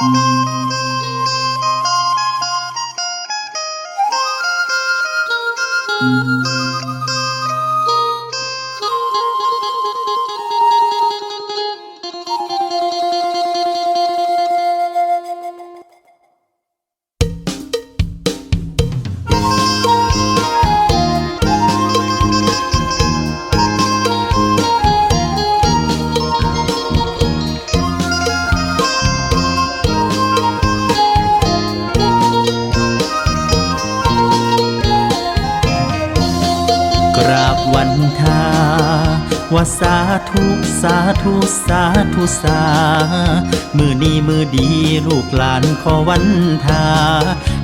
Thank you. กราบวันทาว่าสาธุสาธุสาธุสา มือนี้มือดีลูกหลานขอวันทา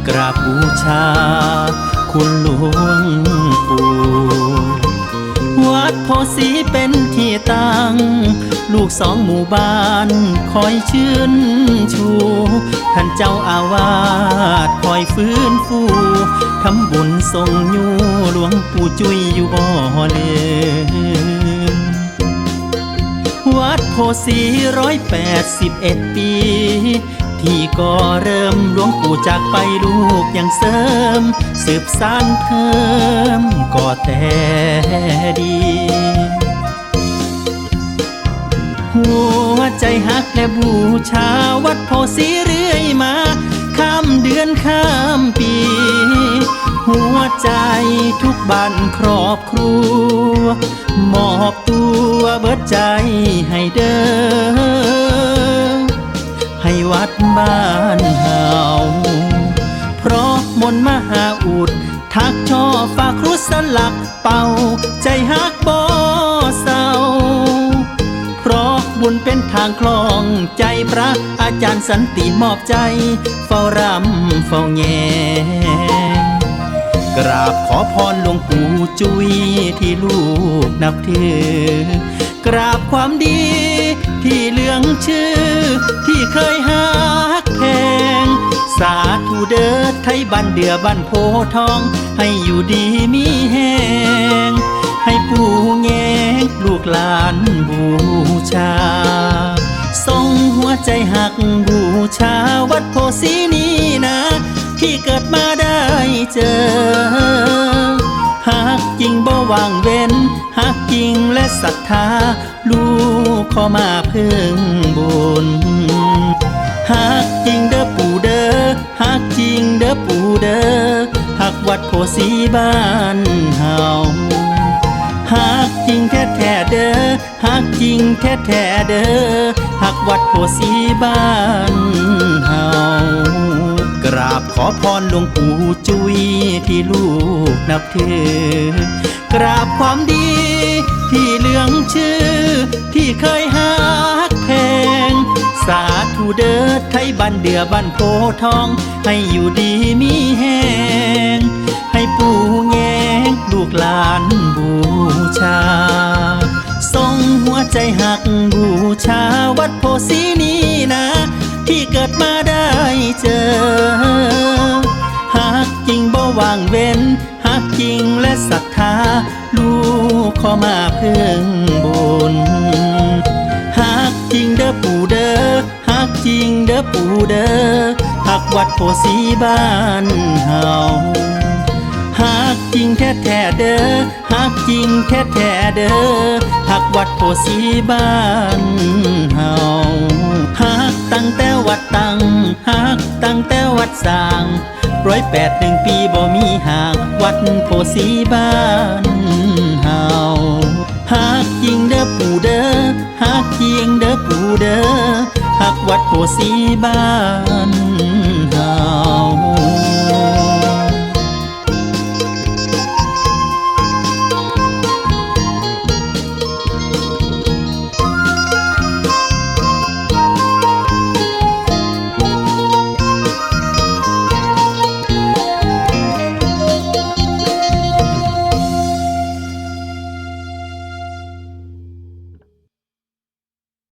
กราบบูชา คุณหลวงปู่วัดโพสีเป็นที่ตั้ง ลูกสองหมู่บ้านคอยชื่นชู ท่านเจ้าอาวาสคอยฟื้นฟูทำบุญทรงยูหลวงปู่จุยอยู่บ่ลืมวัดโพสีร้อยแปดสิบเอ็ดปี ที่ก็เริ่มหลวงปู่จากไปลูกยังเสริม สืบสานเพิ่มก็แต่ดี หัวใจหักและบูชาวัดโพสีเรื่อยมา ข้ามเดือนข้ามปี หัวใจทุกบ้านครอบครัว มอบตัวเบิดใจให้เด้อให้วัดบ้านเฮาเพราะมนต์มหาอุดทักช่อฝากครุสลักเป่าใจฮักบ่เเป็นทางคลองใจพระอาจารย์สันติมอบใจ เฝ้ารำเฝ้าแงกราบขอพรหลวงปู่จุยที่ลูกนับถือกราบความดีที่เลืองชื่อ ที่เคยหักแพงสาธุเด้อไทยบ้านเดือบ้านโพทอง ให้อยู่ดีมีแหง ให้ปู่แงลูกหลานบูชา ทรงหัวใจหักบูชาวัดโพสีนี้นะ ที่เกิดมาได้เจอหักจริงบ่วางเว้นหักจริงและศรัทธา ลูกขอมาเพึ่งบุญหักจริงเด้อปู่เด้อหักจริงเด้อปู่เด้อหักวัดโพสีบ้านเฮา หักจริงแท้แท้เด้อหักจริงแท้แท้เด้อหักวัดโพสีบ้านเฮากราบขอพรหลวงปู่จุยที่ลูกนับถือกราบความดีที่เลืองชื่อ ที่เคยหักแพง สาธุเด้อไทยบ้านเดือบ้านโพทอง ให้อยู่ดีมีแหง หัวใจหักบูชาวัดโพสีนี้นะ ที่เกิดมาได้เจอหักจริงบ่วางเว้นหักจริงและศรัทธา ลูกขอมาเพึ่งบุญหักจริงเด้อปู่เด้อหักจริงเด้อปู่เด้อหักวัดโพสีบ้านเฮา ริงแท้แท้เด้อหักจริงแท้แท้เด้อหักวัดโพสีบ้านเฮาหักตั้งแต่วัดตังหักตั้งแต่วัดสร้างร้อยแปดหนึ่งปีบ่มีห่างวัดโพสีบ้านเฮาหักจริงเด้อปู่เด้อหักจริงเด้อปู่เด้อหักวัดโพสีบ้าน